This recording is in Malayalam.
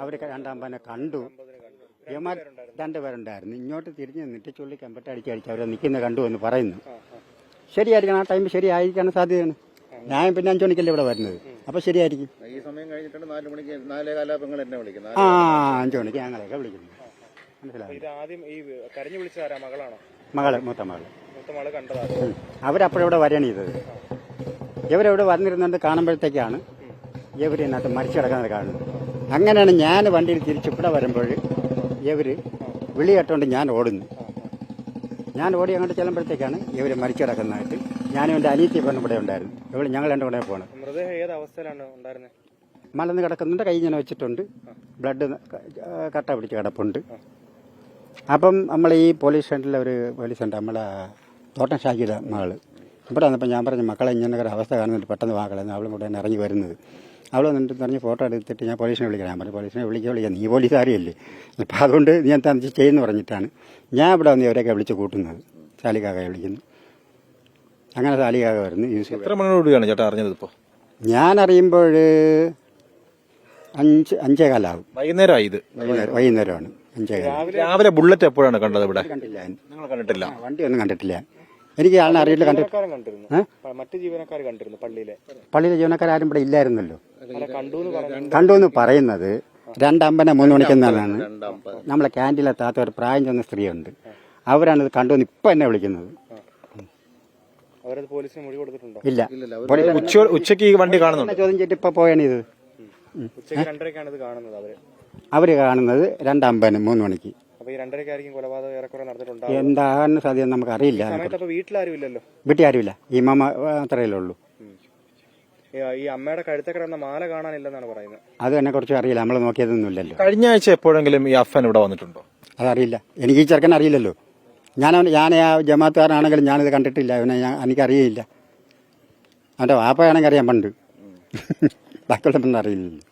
അവർ രണ്ടാമ്പനെ കണ്ടു. യമാർ രണ്ടുപേരുണ്ടായിരുന്നു ഇങ്ങോട്ട് തിരിഞ്ഞ് നിന്നിട്ട് ചുള്ളി കമ്പട്ട് അടിച്ച് അടിച്ച് അവരെ നിൽക്കുന്ന കണ്ടു എന്ന് പറയുന്നു. ശരിയായിരിക്കണം. ആ ടൈം ശരിയായിരിക്കാൻ സാധ്യതയാണ്. ഞാൻ പിന്നെ അഞ്ചു മണിക്കല്ലേ ഇവിടെ വരുന്നത്. അപ്പൊ ശരിയായിരിക്കും. ഈ സമയം കഴിഞ്ഞിട്ടാണ് നാല് മണിക്ക് നാലേ കാലാപങ്ങൾ എന്നെ വിളിക്കുന്നത് ആ അഞ്ചു മണിക്ക് ഞങ്ങളെയൊക്കെ വിളിക്കുന്നു. മകൾ മൂത്ത മകൾ. വരികയാണ് ചെയ്തത്. ഇവരിവിടെ വന്നിരുന്നുകൊണ്ട് കാണുമ്പോഴത്തേക്കാണ്. ഇവർ ഇതിനകത്ത് മരിച്ചു കിടക്കുന്നത് കാണുന്നത്. അങ്ങനെയാണ് ഞാൻ വണ്ടിയിൽ തിരിച്ചു ഇവിടെ വരുമ്പോൾ ഇവർ വിളി കേട്ടോണ്ട് ഞാൻ ഓടുന്നു. ഞാൻ ഓടി അങ്ങോട്ട് ചെല്ലുമ്പോഴത്തേക്കാണ് ഇവർ മരിച്ചു കിടക്കുന്നതായിട്ട് ഞാനും എന്റെ അനീത്തി പെണ്ണും ഇവിടെ ഉണ്ടായിരുന്നു. ഇവൾ ഞങ്ങൾ എന്റെ കൂടെ പോകണം മൃതദേഹം ഏത് അവസ്ഥയിലാണ് ഉണ്ടായിരുന്നത് മലന്ന് കിടക്കുന്നുണ്ട് കൈ ഇങ്ങനെ വെച്ചിട്ടുണ്ട്. ബ്ലഡ് കട്ട പിടിച്ച് കിടപ്പുണ്ട്. അപ്പം നമ്മൾ ഈ പോലീസ് സ്റ്റേഷനിലെ ഒരു പോലീസ് ഉണ്ട് നമ്മളെ തോട്ടം ഷാജിയുടെ മകൾ. ഇവിടെ വന്നപ്പോൾ ഞാൻ പറഞ്ഞു മക്കളെ ഇങ്ങനെ ഒരു അവസ്ഥ കാണുന്നുണ്ട് പെട്ടെന്ന് വാക്കളെന്ന് അവളും കൂടെ തന്നെ ഇറങ്ങി വരുന്നത്. അവൾ വന്നിട്ട് പറഞ്ഞ് ഫോട്ടോ എടുത്തിട്ട് ഞാൻ പോലീസിനെ വിളിക്കാൻ ഞാൻ പറഞ്ഞു പോലീസിനെ വിളിക്കുക വിളിക്കുക നീ പോലീസ് അറിയല്ലേ അപ്പോൾ അതുകൊണ്ട് നീ എന്താ ചെയ്യുന്നു? പറഞ്ഞിട്ടാണ് ഞാൻ ഇവിടെ വന്ന് ഇവരെയൊക്കെ വിളിച്ച് കൂട്ടുന്നത്. ശാലികാക വിളിക്കുന്നു. അങ്ങനെ ശാലികാക വരുന്നു. യൂസ് എത്ര മണിയോടുകൂടിയാണ് ചേട്ടാ അറിഞ്ഞത് ഇപ്പോ? ഞാൻ അറിയുമ്പോൾ അഞ്ച് അഞ്ചേ കാലാവും. വൈകുന്നേരമായി ഇത്. വൈകുന്നേരം വൈകുന്നേരമാണ്. അഞ്ചേ കാലം രാവിലെ ബുള്ളറ്റ് എപ്പോഴാണ് കണ്ടത് ഇവിടെ? കണ്ടില്ല. കണ്ടിട്ടില്ല. വണ്ടിയൊന്നും കണ്ടിട്ടില്ല. എനിക്ക് ആളിനെ അറിയില്ല കണ്ടിരുന്നു. മറ്റു ജീവനക്കാർ കണ്ടിരുന്നു പള്ളിയിലെ. പള്ളിയിലെ ജീവനക്കാരും ഇവിടെ ഇല്ലായിരുന്നല്ലോ. കണ്ടു എന്ന് പറയുന്നത് രണ്ടമ്പനെ മൂന്ന് മണിക്കെന്നാണ് നമ്മളെ ക്യാന്റീനിലെത്താത്ത ഒരു പ്രായം ചെന്ന സ്ത്രീയുണ്ട്. അവരാണ് ഇത് കണ്ടു എന്ന് ഇപ്പം എന്നെ വിളിക്കുന്നത്. ഇല്ല. ഉച്ച ഉച്ചയ്ക്ക് ഈ വണ്ടി കാണുന്നുണ്ട്. ചോദ്യം ചെയ്തിട്ട് ഇപ്പൊ പോയാണ് ഇത്. ഉച്ചയ്ക്ക് ഇത് കാണുന്നത് അവർ കാണുന്നത് രണ്ടമ്പനും മൂന്ന് മണിക്ക്. അപ്പൊ ഈ രണ്ടരക്കായിരിക്കും കൊലപാതകം ഏറെക്കുറെ നടന്നിട്ടുണ്ടാവും എന്താണ് സാധ്യത നമുക്കറിയില്ല സമയത്ത് അപ്പൊ വീട്ടിലാരും ഇല്ലല്ലോ വീട്ടിൽ ആരുമില്ല ഈ മാമ അത്രയല്ലേ ഉള്ളൂ ഈ- അമ്മയുടെ കഴുത്തെ കിടന്ന മാല കാണാനില്ലെന്നാണ് പറയുന്നത്. അത് എന്നെ കുറച്ച് അറിയില്ല. നമ്മൾ നോക്കിയതൊന്നുമില്ലല്ലോ. കഴിഞ്ഞ ആഴ്ച എപ്പോഴെങ്കിലും ഈ അഫൻ ഇവിടെ വന്നിട്ടുണ്ടോ? അതറിയില്ല. എനിക്ക് ഈ ചെറുക്കൻ അറിയില്ലല്ലോ. ഞാൻ അവൻ- ഞാൻ ആ ജമാത്തുകാരനാണെങ്കിലും ഞാനിത് കണ്ടിട്ടില്ല. അവനെ ഞാൻ എനിക്കറിയില്ല അവന്റെ വാപ്പയാണെങ്കിൽ അറിയാൻ പണ്ട്. ബാക്കിയുള്ള അറിയില്ലല്ലോ.